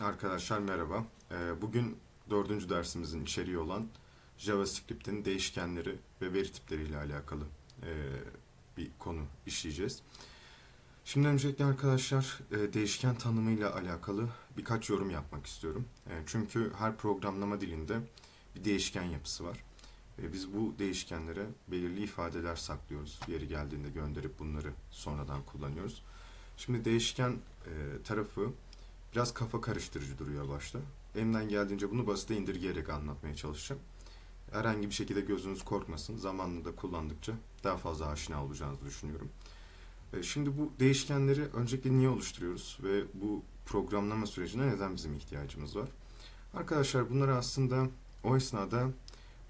Arkadaşlar merhaba. Ee, Bugün dördüncü dersimizin içeriği olan JavaScript'in değişkenleri ve veri tipleriyle alakalı e, bir konu işleyeceğiz. Şimdi öncelikle arkadaşlar e, değişken tanımıyla alakalı birkaç yorum yapmak istiyorum. E, Çünkü her programlama dilinde bir değişken yapısı var. Ve biz bu değişkenlere belirli ifadeler saklıyoruz. Yeri geldiğinde gönderip bunları sonradan kullanıyoruz. Şimdi değişken e, tarafı Biraz kafa karıştırıcı duruyor başta. Elimden geldiğince bunu basite indirgeyerek anlatmaya çalışacağım. Herhangi bir şekilde gözünüz korkmasın. Zamanla da kullandıkça daha fazla aşina olacağınızı düşünüyorum. E, Şimdi bu değişkenleri öncelikle niye oluşturuyoruz ve bu programlama sürecine neden bizim ihtiyacımız var? Arkadaşlar bunları aslında o esnada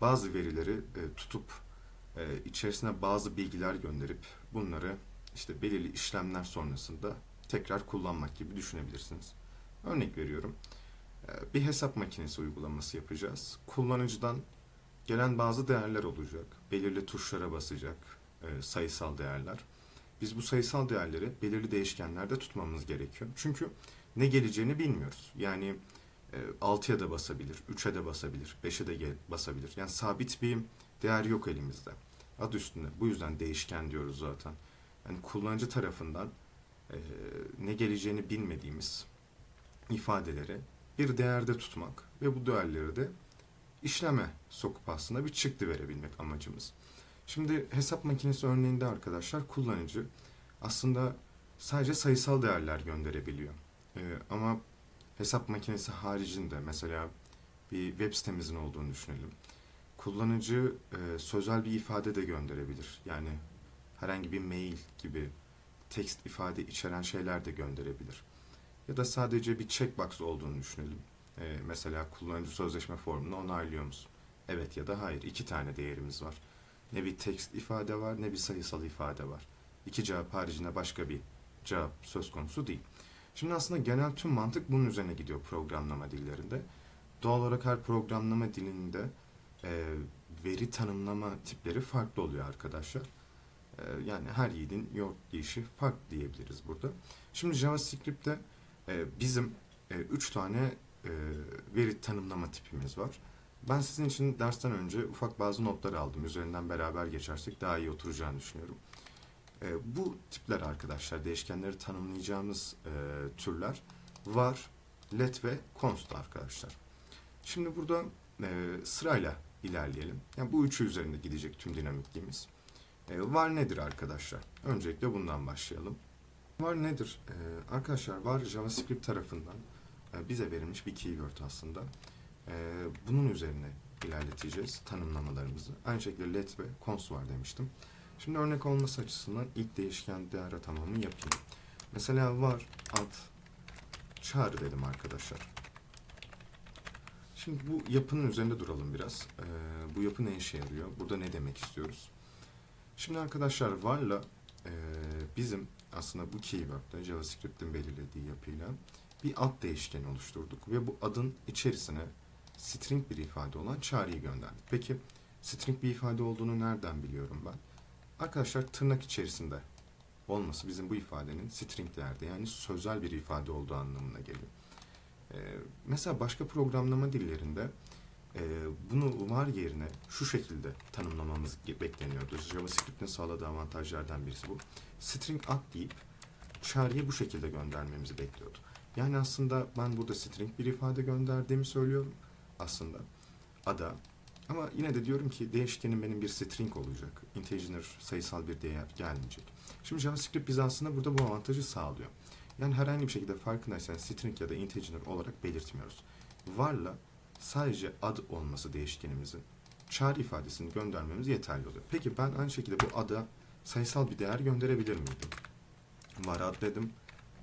bazı verileri e, tutup e, içerisine bazı bilgiler gönderip bunları işte belirli işlemler sonrasında tekrar kullanmak gibi düşünebilirsiniz. Örnek veriyorum. Ee, Bir hesap makinesi uygulaması yapacağız. Kullanıcıdan gelen bazı değerler olacak. Belirli tuşlara basacak e, sayısal değerler. Biz bu sayısal değerleri belirli değişkenlerde tutmamız gerekiyor. Çünkü ne geleceğini bilmiyoruz. Yani e, 6'ya da basabilir, 3'e de basabilir, 5'e de basabilir. Yani sabit bir değer yok elimizde. Adı üstünde. Bu yüzden değişken diyoruz zaten. Yani kullanıcı tarafından e, ne geleceğini bilmediğimiz ifadeleri bir değerde tutmak ve bu değerleri de işleme sokup aslında bir çıktı verebilmek amacımız. Şimdi hesap makinesi örneğinde arkadaşlar kullanıcı aslında sadece sayısal değerler gönderebiliyor. Ee, ama hesap makinesi haricinde mesela bir web sitemizin olduğunu düşünelim. Kullanıcı e, sözel bir ifade de gönderebilir. Yani herhangi bir mail gibi tekst ifade içeren şeyler de gönderebilir. Ya da sadece bir checkbox olduğunu düşünelim. Ee, mesela kullanıcı sözleşme formunu onaylıyor musun? Evet ya da hayır. İki tane değerimiz var. Ne bir tekst ifade var ne bir sayısal ifade var. İki cevap haricinde başka bir cevap söz konusu değil. Şimdi aslında genel tüm mantık bunun üzerine gidiyor programlama dillerinde. Doğal olarak her programlama dilinde e, veri tanımlama tipleri farklı oluyor arkadaşlar. E, yani her yiğidin yoğurt yiyişi farklı diyebiliriz burada. Şimdi JavaScript'te e, bizim e, üç tane e, veri tanımlama tipimiz var. Ben sizin için dersten önce ufak bazı notlar aldım. Üzerinden beraber geçersek daha iyi oturacağını düşünüyorum. E, bu tipler arkadaşlar, değişkenleri tanımlayacağımız e, türler var, let ve const arkadaşlar. Şimdi burada e, sırayla ilerleyelim. Yani bu üçü üzerinde gidecek tüm dinamikliğimiz. E, var nedir arkadaşlar? Öncelikle bundan başlayalım. Var nedir? Ee, arkadaşlar var JavaScript tarafından e, bize verilmiş bir keyword aslında. Ee, bunun üzerine ilerleteceğiz tanımlamalarımızı. Aynı şekilde let ve const var demiştim. Şimdi örnek olması açısından ilk değişken değer atamamı yapayım. Mesela var ad çağrı dedim arkadaşlar. Şimdi bu yapının üzerinde duralım biraz. Ee, bu yapı ne işe yarıyor? Burada ne demek istiyoruz? Şimdi arkadaşlar varla e, bizim aslında bu keyword'de JavaScript'in belirlediği yapıyla bir ad değişkeni oluşturduk ve bu adın içerisine string bir ifade olan çağrıyı gönderdik. Peki string bir ifade olduğunu nereden biliyorum ben? Arkadaşlar tırnak içerisinde olması bizim bu ifadenin string değerde yani sözel bir ifade olduğu anlamına geliyor. Ee, mesela başka programlama dillerinde e, bunu var yerine şu şekilde tanımlamamız bekleniyordu. JavaScript'in sağladığı avantajlardan birisi bu. String ad deyip çağrıyı bu şekilde göndermemizi bekliyordu. Yani aslında ben burada string bir ifade gönderdiğimi söylüyorum aslında ada. Ama yine de diyorum ki değişkenim benim bir string olacak. Integer sayısal bir değer gelmeyecek. Şimdi JavaScript bize aslında burada bu avantajı sağlıyor. Yani herhangi bir şekilde farkındaysan string ya da integer olarak belirtmiyoruz. Varla sadece ad olması değişkenimizin çağrı ifadesini göndermemiz yeterli oluyor. Peki ben aynı şekilde bu ada sayısal bir değer gönderebilir miydim? Var ad dedim.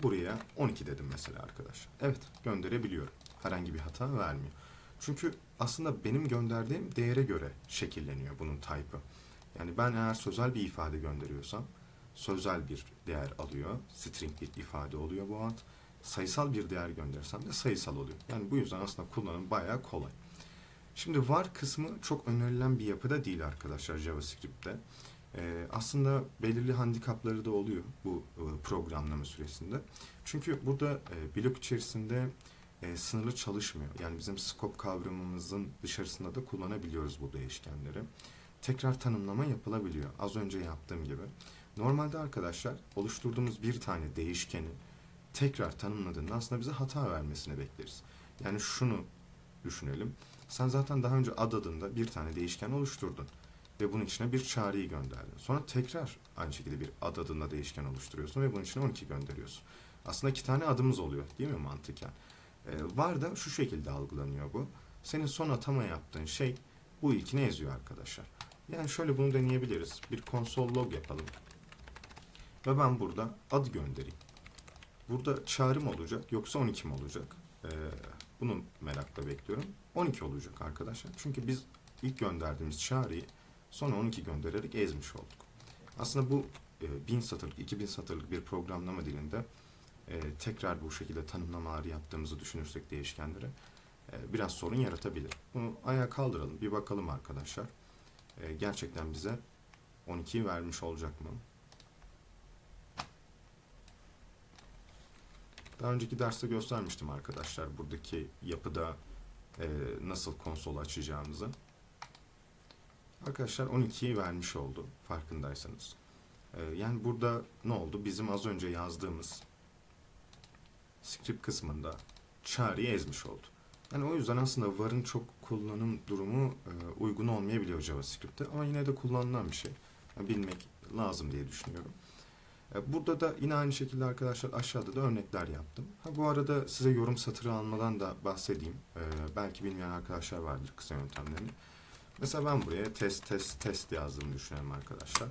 Buraya 12 dedim mesela arkadaşlar. Evet gönderebiliyorum. Herhangi bir hata vermiyor. Çünkü aslında benim gönderdiğim değere göre şekilleniyor bunun type'ı. Yani ben eğer sözel bir ifade gönderiyorsam sözel bir değer alıyor. String bir ifade oluyor bu ad. Sayısal bir değer gönderirsem de sayısal oluyor. Yani bu yüzden aslında kullanım bayağı kolay. Şimdi var kısmı çok önerilen bir yapıda değil arkadaşlar JavaScript'te. Ee, aslında belirli handikapları da oluyor bu e, programlama süresinde. Çünkü burada e, blok içerisinde e, sınırlı çalışmıyor. Yani bizim scope kavramımızın dışarısında da kullanabiliyoruz bu değişkenleri. Tekrar tanımlama yapılabiliyor. Az önce yaptığım gibi. Normalde arkadaşlar oluşturduğumuz bir tane değişkeni tekrar tanımladığında aslında bize hata vermesini bekleriz. Yani şunu düşünelim. Sen zaten daha önce ad adında bir tane değişken oluşturdun ve bunun içine bir çağrıyı gönderdin. Sonra tekrar aynı şekilde bir ad adında değişken oluşturuyorsun ve bunun içine 12 gönderiyorsun. Aslında iki tane adımız oluyor değil mi mantıken? Ee, var da şu şekilde algılanıyor bu. Senin son atama yaptığın şey bu ilkini eziyor arkadaşlar. Yani şöyle bunu deneyebiliriz. Bir konsol log yapalım. Ve ben burada ad göndereyim. Burada çağrı mı olacak yoksa 12 mi olacak? Ee, bunu merakla bekliyorum. 12 olacak arkadaşlar. Çünkü biz ilk gönderdiğimiz çağrıyı sonra 12 göndererek ezmiş olduk. Aslında bu e, 1000 satırlık, 2000 satırlık bir programlama dilinde e, tekrar bu şekilde tanımlamalar yaptığımızı düşünürsek değişkenleri e, biraz sorun yaratabilir. Bunu ayağa kaldıralım. Bir bakalım arkadaşlar. E, gerçekten bize 12'yi vermiş olacak mı? Daha önceki derste göstermiştim arkadaşlar buradaki yapıda e, nasıl konsol açacağımızı. Arkadaşlar 12'yi vermiş oldu farkındaysanız. E, yani burada ne oldu? Bizim az önce yazdığımız script kısmında çağrıyı ezmiş oldu. Yani o yüzden aslında var'ın çok kullanım durumu e, uygun olmayabiliyor JavaScript'te ama yine de kullanılan bir şey. Yani bilmek lazım diye düşünüyorum. E, Burada da yine aynı şekilde arkadaşlar aşağıda da örnekler yaptım. Ha, bu arada size yorum satırı almadan da bahsedeyim. E, belki bilmeyen arkadaşlar vardır kısa yöntemlerini. Mesela ben buraya test test test yazdığımı düşünelim arkadaşlar.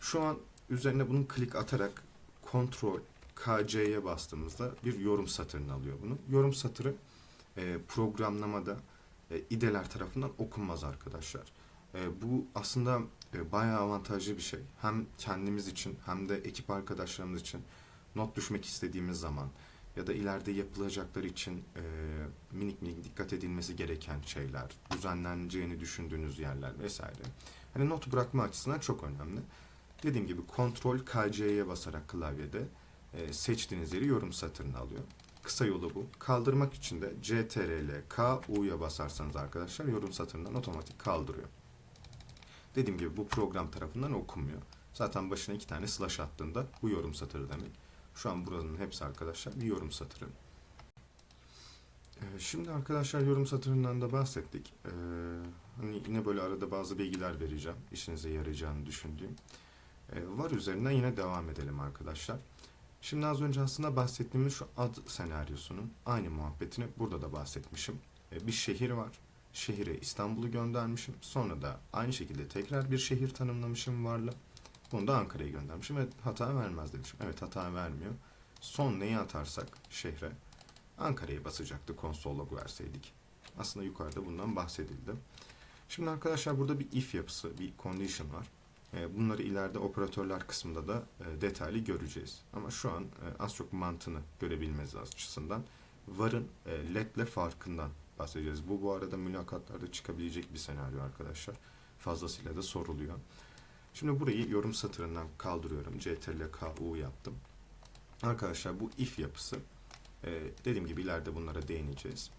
Şu an üzerine bunu klik atarak kontrol KC'ye bastığımızda bir yorum satırını alıyor bunu. Yorum satırı e, programlamada e, IDE'ler tarafından okunmaz arkadaşlar. E, bu aslında e, bayağı avantajlı bir şey. Hem kendimiz için hem de ekip arkadaşlarımız için not düşmek istediğimiz zaman ya da ileride yapılacaklar için e, minik minik dikkat edilmesi gereken şeyler, düzenleneceğini düşündüğünüz yerler vesaire. Hani not bırakma açısından çok önemli. Dediğim gibi kontrol KC'ye basarak klavyede e, seçtiğiniz yeri yorum satırına alıyor. Kısa yolu bu. Kaldırmak için de CTRL K U'ya basarsanız arkadaşlar yorum satırından otomatik kaldırıyor. Dediğim gibi bu program tarafından okunmuyor. Zaten başına iki tane slash attığında bu yorum satırı demek. Şu an buranın hepsi arkadaşlar bir yorum satırı. Ee, Şimdi arkadaşlar yorum satırından da bahsettik. Ee, hani yine böyle arada bazı bilgiler vereceğim. işinize yarayacağını düşündüğüm. Ee, var üzerinden yine devam edelim arkadaşlar. Şimdi az önce aslında bahsettiğimiz şu ad senaryosunun aynı muhabbetini burada da bahsetmişim. Ee, bir şehir var. Şehire İstanbul'u göndermişim. Sonra da aynı şekilde tekrar bir şehir tanımlamışım varla. Bunu da Ankara'ya göndermişim ve hata vermez demişim. Evet hata vermiyor. Son neyi atarsak şehre Ankara'ya basacaktı konsol log verseydik. Aslında yukarıda bundan bahsedildi. Şimdi arkadaşlar burada bir if yapısı, bir condition var. E, Bunları ileride operatörler kısmında da e, detaylı göreceğiz. Ama şu an e, az çok mantığını görebilmeniz açısından varın led'le farkından bahsedeceğiz. Bu bu arada mülakatlarda çıkabilecek bir senaryo arkadaşlar. Fazlasıyla da soruluyor. Şimdi burayı yorum satırından kaldırıyorum. CTRL K U yaptım. Arkadaşlar bu if yapısı e, dediğim gibi ileride bunlara değineceğiz.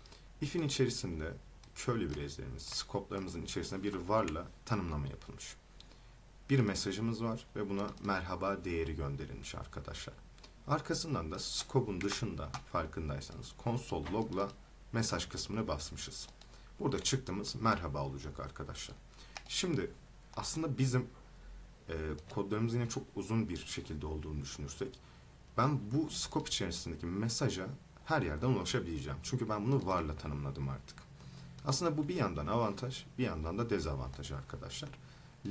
If'in içerisinde köylü bir ezlerimiz, scope'larımızın içerisinde bir varla tanımlama yapılmış. Bir mesajımız var ve buna merhaba değeri gönderilmiş arkadaşlar. Arkasından da scope'un dışında farkındaysanız konsol log'la mesaj kısmını basmışız. Burada çıktığımız merhaba olacak arkadaşlar. Şimdi aslında bizim e, kodlarımız yine çok uzun bir şekilde olduğunu düşünürsek ben bu scope içerisindeki mesaja her yerden ulaşabileceğim. Çünkü ben bunu varla tanımladım artık. Aslında bu bir yandan avantaj, bir yandan da dezavantaj arkadaşlar.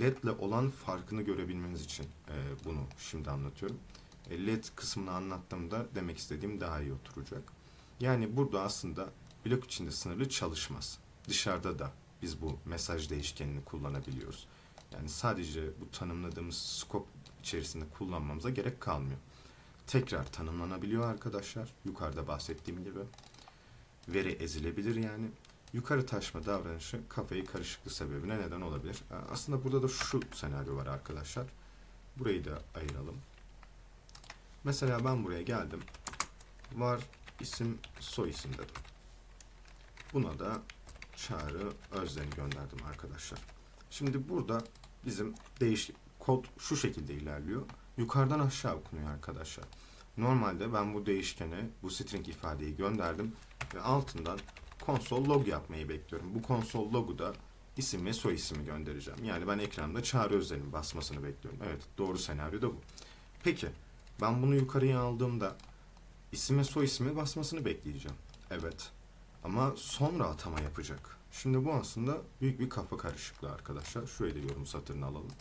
LED ile olan farkını görebilmeniz için e, bunu şimdi anlatıyorum. E, LED kısmını anlattığımda demek istediğim daha iyi oturacak. Yani burada aslında blok içinde sınırlı çalışmaz. Dışarıda da biz bu mesaj değişkenini kullanabiliyoruz. Yani sadece bu tanımladığımız scope içerisinde kullanmamıza gerek kalmıyor. Tekrar tanımlanabiliyor arkadaşlar. Yukarıda bahsettiğim gibi. Veri ezilebilir yani. Yukarı taşma davranışı kafayı karışıklık sebebine neden olabilir. Ee, Aslında burada da şu senaryo var arkadaşlar. Burayı da ayıralım. Mesela ben buraya geldim. Var isim soy isim dedim. Buna da Çağrı Özden'i gönderdim arkadaşlar. Şimdi burada bizim değiş kod şu şekilde ilerliyor. Yukarıdan aşağı okunuyor arkadaşlar. Normalde ben bu değişkene bu string ifadeyi gönderdim ve altından konsol log yapmayı bekliyorum. Bu konsol logu da isim ve soy ismi göndereceğim. Yani ben ekranda Çağrı Özden'in basmasını bekliyorum. Evet doğru senaryo da bu. Peki ben bunu yukarıya aldığımda isim ve soy ismi basmasını bekleyeceğim. Evet. Ama sonra atama yapacak. Şimdi bu aslında büyük bir kafa karışıklığı arkadaşlar. Şurayı da yorum satırını alalım.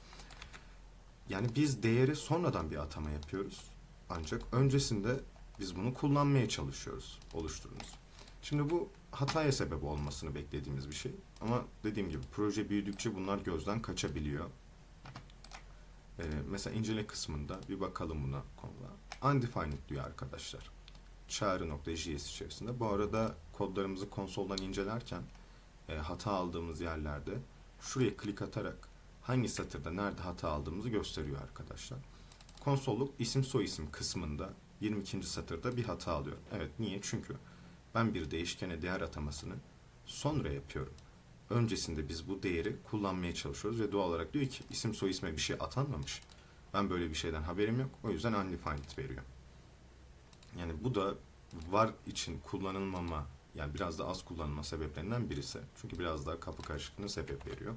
Yani biz değeri sonradan bir atama yapıyoruz. Ancak öncesinde biz bunu kullanmaya çalışıyoruz. Oluşturunuz. Şimdi bu hataya sebep olmasını beklediğimiz bir şey. Ama dediğim gibi proje büyüdükçe bunlar gözden kaçabiliyor. Ee, mesela incele kısmında bir bakalım buna konuda. Undefined diyor arkadaşlar. Çağrı.js içerisinde. Bu arada kodlarımızı konsoldan incelerken e, hata aldığımız yerlerde şuraya klik atarak hangi satırda nerede hata aldığımızı gösteriyor arkadaşlar. Konsolluk isim soy isim kısmında 22. satırda bir hata alıyorum. Evet niye? Çünkü ben bir değişkene değer atamasını sonra yapıyorum. Öncesinde biz bu değeri kullanmaya çalışıyoruz ve doğal olarak diyor ki isim soy isme bir şey atanmamış. Ben böyle bir şeyden haberim yok. O yüzden undefined veriyor. Yani bu da var için kullanılmama yani biraz da az kullanılma sebeplerinden birisi. Çünkü biraz daha kapı karışıklığına sebep veriyor.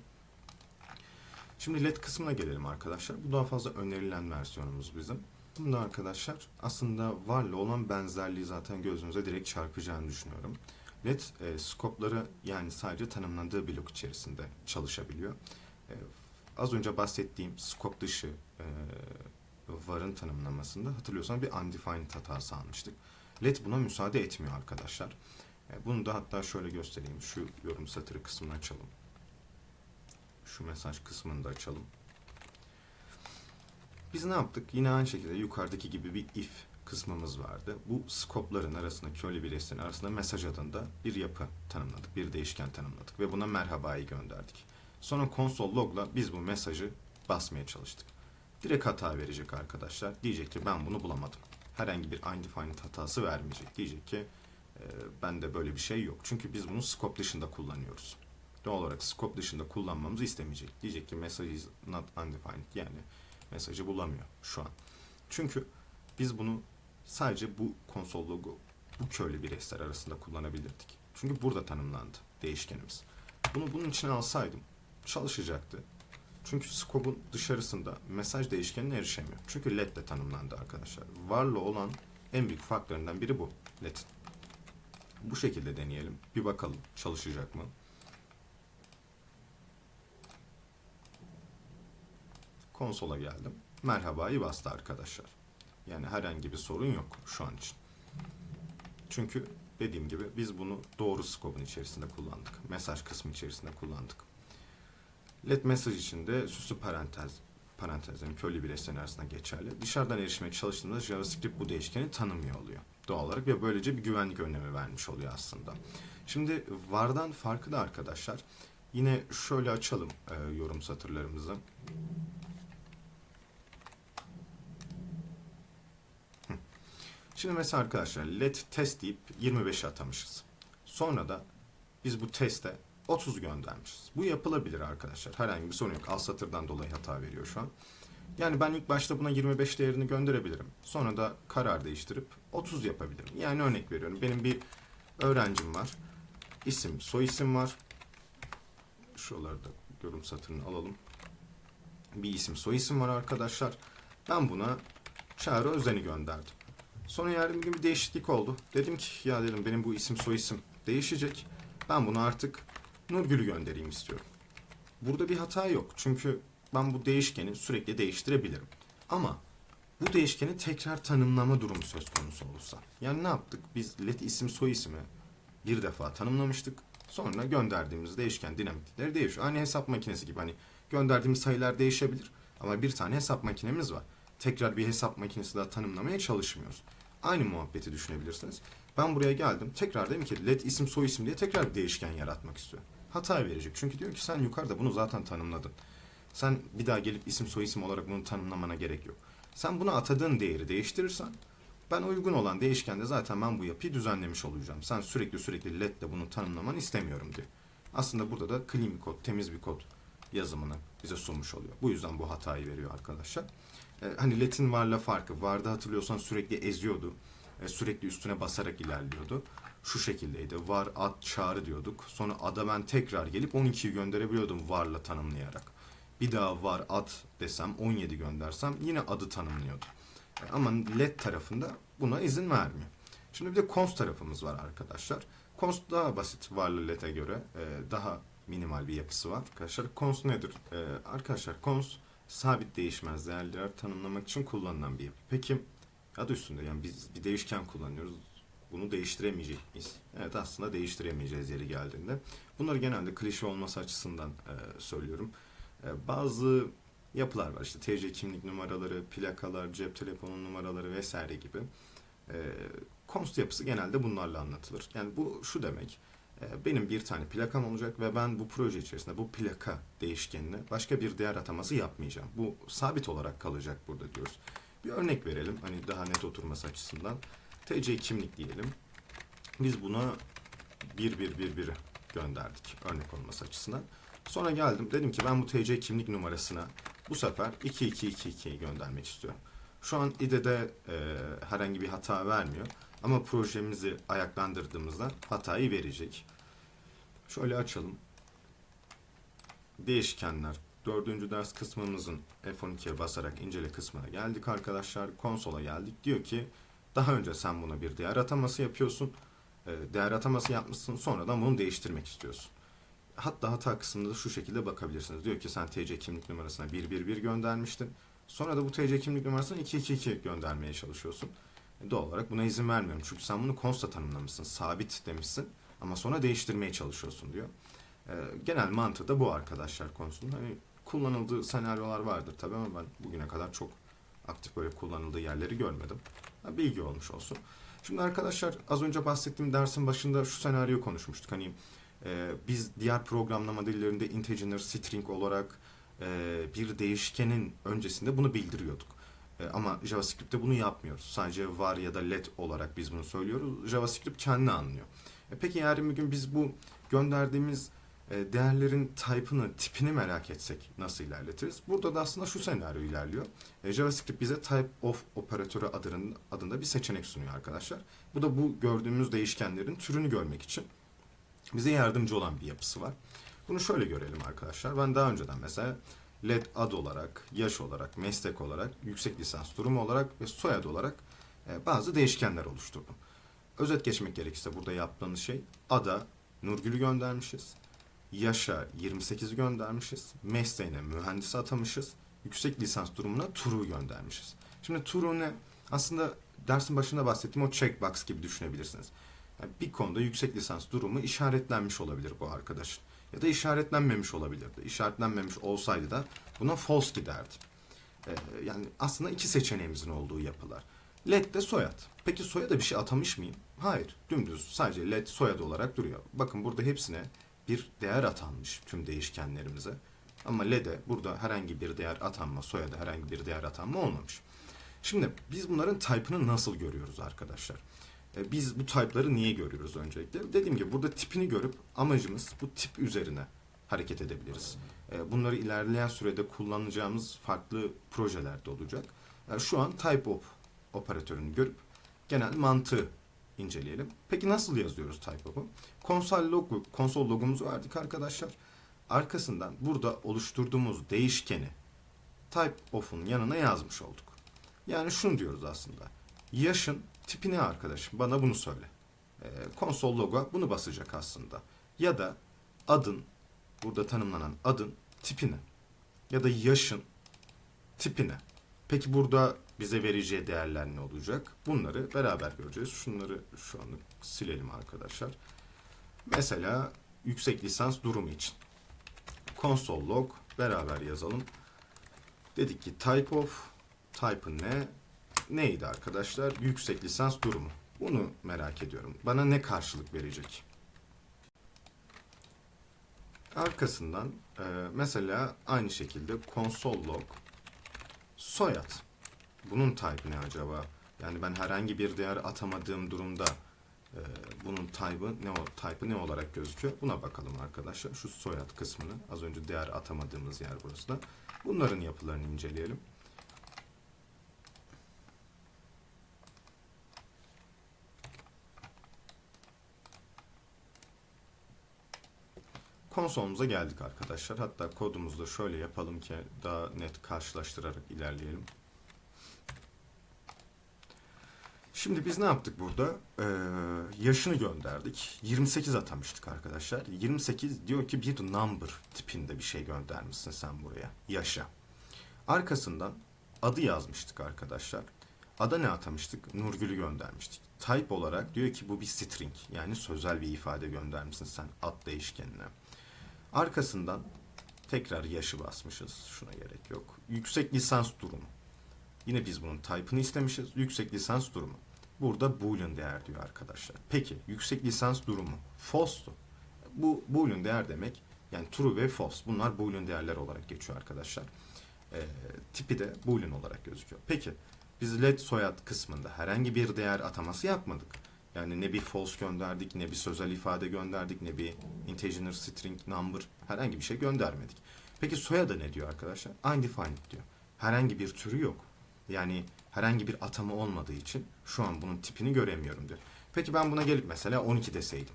Şimdi LED kısmına gelelim arkadaşlar. Bu daha fazla önerilen versiyonumuz bizim. Bunda arkadaşlar aslında varla olan benzerliği zaten gözünüze direkt çarpacağını düşünüyorum. LED e, skopları yani sadece tanımlandığı blok içerisinde çalışabiliyor. E, az önce bahsettiğim skop dışı e, varın tanımlamasında hatırlıyorsanız bir undefined hatası almıştık. LED buna müsaade etmiyor arkadaşlar. E, bunu da hatta şöyle göstereyim. Şu yorum satırı kısmını açalım. Şu mesaj kısmını da açalım. Biz ne yaptık? Yine aynı şekilde yukarıdaki gibi bir if kısmımız vardı. Bu skopların arasında, köylü birleştirin arasında mesaj adında bir yapı tanımladık. Bir değişken tanımladık ve buna merhabayı gönderdik. Sonra konsol logla biz bu mesajı basmaya çalıştık. Direkt hata verecek arkadaşlar. Diyecek ki ben bunu bulamadım. Herhangi bir undefined hatası vermeyecek. Diyecek ki e, bende böyle bir şey yok. Çünkü biz bunu scope dışında kullanıyoruz. Doğal olarak scope dışında kullanmamızı istemeyecek. Diyecek ki message is not undefined. Yani mesajı bulamıyor şu an. Çünkü biz bunu sadece bu konsol logo, bu köylü bireyler arasında kullanabilirdik. Çünkü burada tanımlandı değişkenimiz. Bunu bunun içine alsaydım çalışacaktı. Çünkü scope'un dışarısında mesaj değişkenine erişemiyor. Çünkü LED de tanımlandı arkadaşlar. Varla olan en büyük farklarından biri bu. LED'in. Bu şekilde deneyelim. Bir bakalım çalışacak mı? Konsola geldim. Merhabayı bastı arkadaşlar. Yani herhangi bir sorun yok şu an için. Çünkü dediğim gibi biz bunu doğru scope'un içerisinde kullandık. Mesaj kısmı içerisinde kullandık. Let mesaj içinde süslü parantez parantezlerin köylü bileşen arasında geçerli. Dışarıdan erişmeye çalıştığımızda JavaScript bu değişkeni tanımıyor oluyor doğal olarak ve böylece bir güvenlik önlemi vermiş oluyor aslında. Şimdi vardan farkı da arkadaşlar yine şöyle açalım e, yorum satırlarımızı. Şimdi mesela arkadaşlar let test deyip 25 atamışız. Sonra da biz bu teste 30 göndermişiz. Bu yapılabilir arkadaşlar. Herhangi bir sorun yok. Alt satırdan dolayı hata veriyor şu an. Yani ben ilk başta buna 25 değerini gönderebilirim. Sonra da karar değiştirip 30 yapabilirim. Yani örnek veriyorum. Benim bir öğrencim var. İsim, soy isim var. Şuraları da yorum satırını alalım. Bir isim, soy isim var arkadaşlar. Ben buna Çağrı Özen'i gönderdim. Sonra yarın bir gün bir değişiklik oldu. Dedim ki ya dedim benim bu isim, soy isim değişecek. Ben bunu artık Nurgül'ü göndereyim istiyorum. Burada bir hata yok. Çünkü ben bu değişkeni sürekli değiştirebilirim. Ama bu değişkeni tekrar tanımlama durumu söz konusu olursa. Yani ne yaptık? Biz let isim soy ismi bir defa tanımlamıştık. Sonra gönderdiğimiz değişken dinamikleri değişiyor. Aynı hesap makinesi gibi hani gönderdiğimiz sayılar değişebilir. Ama bir tane hesap makinemiz var. Tekrar bir hesap makinesi daha tanımlamaya çalışmıyoruz. Aynı muhabbeti düşünebilirsiniz. Ben buraya geldim. Tekrar dedim ki let isim soy isim diye tekrar bir değişken yaratmak istiyorum. Hata verecek. Çünkü diyor ki sen yukarıda bunu zaten tanımladın. Sen bir daha gelip isim soy isim olarak bunu tanımlamana gerek yok. Sen buna atadığın değeri değiştirirsen Ben uygun olan değişkende zaten ben bu yapıyı düzenlemiş olacağım. Sen sürekli sürekli LED ile bunu tanımlamanı istemiyorum diye. Aslında burada da clean bir kod, temiz bir kod yazımını bize sunmuş oluyor. Bu yüzden bu hatayı veriyor arkadaşlar. Ee, hani LED'in varla farkı. Vardı hatırlıyorsan sürekli eziyordu. Sürekli üstüne basarak ilerliyordu. Şu şekildeydi. Var, at, çağrı diyorduk. Sonra ada ben tekrar gelip 12'yi gönderebiliyordum varla tanımlayarak. Bir daha var, at desem 17 göndersem yine adı tanımlıyordu. E, Ama LED tarafında buna izin vermiyor. Şimdi bir de cons tarafımız var arkadaşlar. Cons daha basit varlı LED'e göre e, daha minimal bir yapısı var arkadaşlar. Cons nedir? E, arkadaşlar cons sabit değişmez değerler tanımlamak için kullanılan bir yapı. Peki adı üstünde yani biz bir değişken kullanıyoruz. Bunu değiştiremeyecek miyiz? Evet aslında değiştiremeyeceğiz yeri geldiğinde. Bunları genelde klişe olması açısından e, söylüyorum. E, bazı yapılar var. İşte TC kimlik numaraları, plakalar, cep telefonu numaraları vesaire gibi. E, konst yapısı genelde bunlarla anlatılır. Yani bu şu demek. e, benim bir tane plakam olacak ve ben bu proje içerisinde bu plaka değişkenine başka bir değer ataması yapmayacağım. Bu sabit olarak kalacak burada diyoruz. Bir örnek verelim. Hani daha net oturması açısından. TC kimlik diyelim. Biz buna 1111 gönderdik örnek olması açısından. Sonra geldim dedim ki ben bu TC kimlik numarasına bu sefer 2222'yi göndermek istiyorum. Şu an İDE'de e, herhangi bir hata vermiyor. Ama projemizi ayaklandırdığımızda hatayı verecek. Şöyle açalım. Değişkenler. Dördüncü ders kısmımızın F12'ye basarak incele kısmına geldik arkadaşlar. Konsola geldik. Diyor ki daha önce sen buna bir değer ataması yapıyorsun. E, değer ataması yapmışsın. Sonradan bunu değiştirmek istiyorsun. Hatta hata kısmında da şu şekilde bakabilirsiniz. Diyor ki sen TC kimlik numarasına 111 göndermiştin. Sonra da bu TC kimlik numarasına 222 göndermeye çalışıyorsun. E, Doğal olarak buna izin vermiyorum. Çünkü sen bunu consta tanımlamışsın. Sabit demişsin. Ama sonra değiştirmeye çalışıyorsun diyor. E, genel mantığı da bu arkadaşlar konusunda. Hani kullanıldığı senaryolar vardır tabii ama ben bugüne kadar çok aktif böyle kullanıldığı yerleri görmedim. Bilgi olmuş olsun. Şimdi arkadaşlar az önce bahsettiğim dersin başında şu senaryo konuşmuştuk. Hani ee, biz diğer programlama dillerinde integer, string olarak e, bir değişkenin öncesinde bunu bildiriyorduk. E, ama JavaScript'te bunu yapmıyoruz. Sadece var ya da let olarak biz bunu söylüyoruz. JavaScript kendi anlıyor. E, peki yarın bir gün biz bu gönderdiğimiz e, değerlerin type'ını, tipini merak etsek nasıl ilerletiriz? Burada da aslında şu senaryo ilerliyor. E, JavaScript bize type of operatörü adının, adında bir seçenek sunuyor arkadaşlar. Bu da bu gördüğümüz değişkenlerin türünü görmek için bize yardımcı olan bir yapısı var. Bunu şöyle görelim arkadaşlar. Ben daha önceden mesela LED ad olarak, yaş olarak, meslek olarak, yüksek lisans durumu olarak ve soyad olarak e, bazı değişkenler oluşturdum. Özet geçmek gerekirse burada yaptığımız şey ada Nurgül'ü göndermişiz. Yaşa 28'i göndermişiz. Mesleğine mühendisi atamışız. Yüksek lisans durumuna Turu'yu göndermişiz. Şimdi Turu ne? Aslında dersin başında bahsettiğim o checkbox gibi düşünebilirsiniz. Yani bir konuda yüksek lisans durumu işaretlenmiş olabilir bu arkadaşın. Ya da işaretlenmemiş olabilirdi. İşaretlenmemiş olsaydı da buna false giderdi. Ee, yani aslında iki seçeneğimizin olduğu yapılar. LED de soyad. Peki soyada bir şey atamış mıyım? Hayır. Dümdüz sadece LED soyad olarak duruyor. Bakın burada hepsine bir değer atanmış tüm değişkenlerimize. Ama LED'e burada herhangi bir değer atanma, soyada herhangi bir değer atanma olmamış. Şimdi biz bunların type'ını nasıl görüyoruz arkadaşlar? E, Biz bu type'ları niye görüyoruz öncelikle? Dediğim gibi burada tipini görüp amacımız bu tip üzerine hareket edebiliriz. E, Bunları ilerleyen sürede kullanacağımız farklı projelerde olacak. Yani şu an type of operatörünü görüp genel mantığı inceleyelim. Peki nasıl yazıyoruz type of'u? Konsol logo, konsol logomuzu verdik arkadaşlar. Arkasından burada oluşturduğumuz değişkeni type of'un yanına yazmış olduk. Yani şunu diyoruz aslında. Yaşın tipi ne arkadaşım? Bana bunu söyle. Ee, konsol logo bunu basacak aslında. Ya da adın, burada tanımlanan adın tipini ya da yaşın tipini. Peki burada bize vereceği değerler ne olacak? Bunları beraber göreceğiz. Şunları şu anlık silelim arkadaşlar. Mesela yüksek lisans durumu için. Console log beraber yazalım. Dedik ki type of, type'ı ne? Neydi arkadaşlar? Yüksek lisans durumu. Bunu merak ediyorum. Bana ne karşılık verecek? Arkasından e, mesela aynı şekilde console log soyad. Bunun type ne acaba? Yani ben herhangi bir değer atamadığım durumda e, bunun type'ı ne o type'ı ne olarak gözüküyor? Buna bakalım arkadaşlar. Şu soyad kısmını az önce değer atamadığımız yer burası da. Bunların yapılarını inceleyelim. Konsolumuza geldik arkadaşlar. Hatta kodumuzu da şöyle yapalım ki daha net karşılaştırarak ilerleyelim. Şimdi biz ne yaptık burada? Ee, yaşını gönderdik. 28 atamıştık arkadaşlar. 28 diyor ki bir number tipinde bir şey göndermişsin sen buraya. Yaşa. Arkasından adı yazmıştık arkadaşlar. Ada ne atamıştık? Nurgül'ü göndermiştik. Type olarak diyor ki bu bir string. Yani sözel bir ifade göndermişsin sen ad değişkenine. Arkasından tekrar yaşı basmışız. Şuna gerek yok. Yüksek lisans durumu. Yine biz bunun type'ını istemişiz. Yüksek lisans durumu. Burada boolean değer diyor arkadaşlar. Peki yüksek lisans durumu false'tu. Bu boolean değer demek yani true ve false. Bunlar boolean değerler olarak geçiyor arkadaşlar. Ee, tipi de boolean olarak gözüküyor. Peki biz let soyad kısmında herhangi bir değer ataması yapmadık. Yani ne bir false gönderdik, ne bir sözel ifade gönderdik, ne bir integer, string, number herhangi bir şey göndermedik. Peki soyadı ne diyor arkadaşlar? Undefined diyor. Herhangi bir türü yok. Yani herhangi bir atama olmadığı için şu an bunun tipini göremiyorum diyor. Peki ben buna gelip mesela 12 deseydim.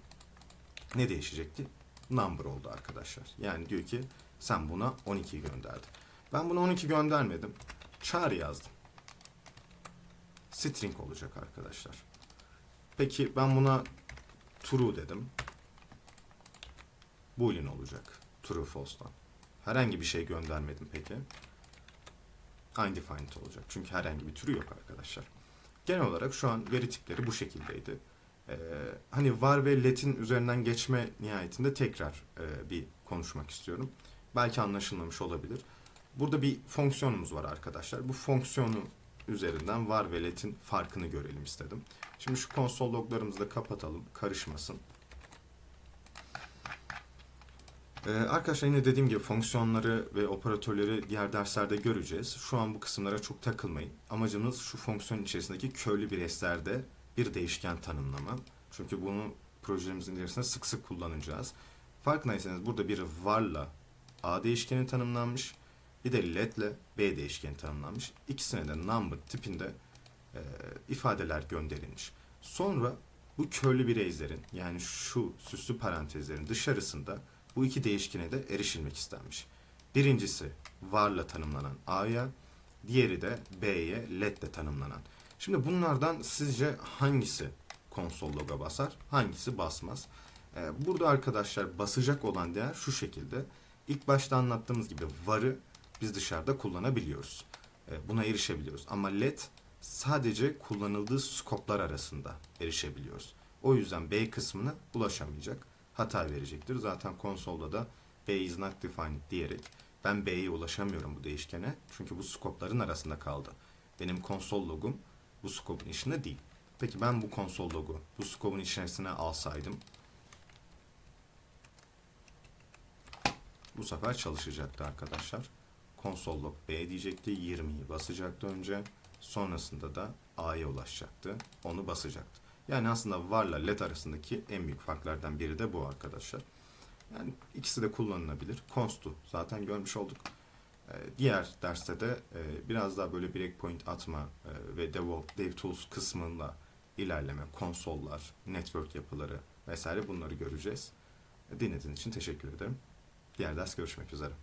Ne değişecekti? Number oldu arkadaşlar. Yani diyor ki sen buna 12 gönderdin. Ben buna 12 göndermedim. Char yazdım. String olacak arkadaşlar. Peki ben buna true dedim. Boolean olacak. True false'dan. Herhangi bir şey göndermedim peki. Undefined olacak. Çünkü herhangi bir türü yok arkadaşlar. Genel olarak şu an veri tipleri bu şekildeydi. Ee, hani var ve let'in üzerinden geçme nihayetinde tekrar e, bir konuşmak istiyorum. Belki anlaşılmamış olabilir. Burada bir fonksiyonumuz var arkadaşlar. Bu fonksiyonu üzerinden var ve let'in farkını görelim istedim. Şimdi şu konsol loglarımızı da kapatalım. Karışmasın. Ee, arkadaşlar yine dediğim gibi fonksiyonları ve operatörleri diğer derslerde göreceğiz. Şu an bu kısımlara çok takılmayın. Amacımız şu fonksiyon içerisindeki köylü bir eserde bir değişken tanımlama. Çünkü bunu projelerimizin içerisinde sık sık kullanacağız. Farkındaysanız burada bir varla a değişkeni tanımlanmış. Bir de let'le b değişkeni tanımlanmış. İkisine de number tipinde e, ifadeler gönderilmiş. Sonra bu köylü bireylerin yani şu süslü parantezlerin dışarısında bu iki değişkene de erişilmek istenmiş. Birincisi varla tanımlanan a'ya, diğeri de b'ye ledle tanımlanan. Şimdi bunlardan sizce hangisi konsol loga basar, hangisi basmaz? Ee, burada arkadaşlar basacak olan değer şu şekilde. İlk başta anlattığımız gibi varı biz dışarıda kullanabiliyoruz. Ee, buna erişebiliyoruz. Ama led sadece kullanıldığı skoplar arasında erişebiliyoruz. O yüzden B kısmına ulaşamayacak. Hata verecektir. Zaten konsolda da B is not defined diyerek ben B'ye ulaşamıyorum bu değişkene. Çünkü bu skopların arasında kaldı. Benim konsol logum bu skopun içinde değil. Peki ben bu konsol logu bu skopun içerisine alsaydım bu sefer çalışacaktı arkadaşlar. Konsol log B diyecekti. 20'yi basacaktı önce. Sonrasında da A'ya ulaşacaktı. Onu basacaktı. Yani aslında varla led arasındaki en büyük farklardan biri de bu arkadaşlar. Yani ikisi de kullanılabilir. Const'u zaten görmüş olduk. Ee, diğer derste de e, biraz daha böyle breakpoint atma e, ve DevOps, DevTools kısmında ilerleme, konsollar, network yapıları vesaire bunları göreceğiz. Dinlediğiniz için teşekkür ederim. Diğer ders görüşmek üzere.